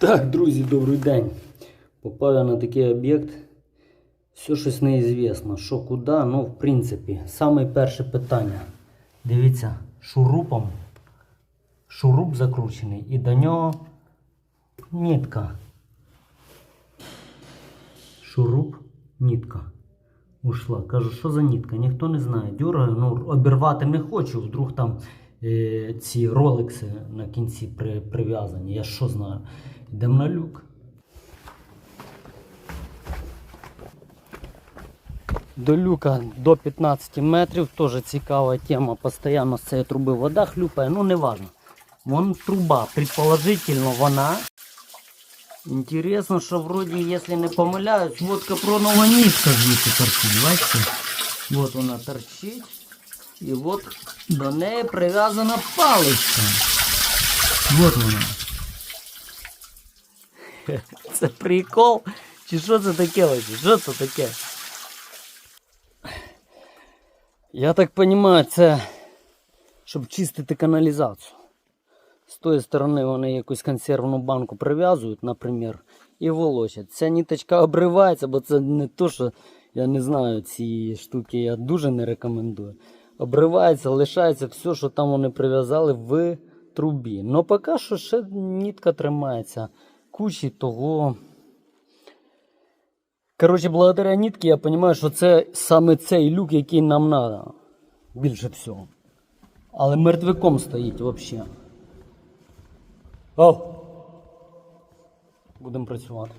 Так, друзі, добрий день. Попав на такий об'єкт. Все щось неізвісно. Що куди, ну, в принципі, саме перше питання. Дивіться, шурупом. Шуруп закручений і до нього нитка. Шуруп, нитка. Ушла. Кажу, що за нитка? Ніхто не знає. Дюраю, ну обірвати не хочу. Вдруг там е, ці роликси на кінці при, прив'язані. Я що знаю. Йдемо на люк. До люка до 15 метрів. Теж цікава тема. Постоянно з цієї труби вода хлюпає. Ну, не важно. Вон труба. Предположительно, вона. Интересно, що вроді, якщо не помиляюсь, вот капронова нитка звідси торчить. Бачите? Вот вона торчить. І от до неї прив'язана паличка. Вот вона. Це прикол? Чи що це таке? вообще? Що це таке? Я так розумію, це щоб чистити каналізацію. З тої сторони вони якусь консервну банку прив'язують, наприклад, і волочать. Ця ниточка обривається, бо це не то, що я не знаю, ці штуки я дуже не рекомендую. Обривається, лишається все, що там вони прив'язали в трубі. Но поки що ще нитка тримається. Кучі того. Коротше, благодаря нітки я розумію, що це саме цей люк, який нам треба. Більше всього. Але мертвяком стоїть взагалі. О! Будемо працювати.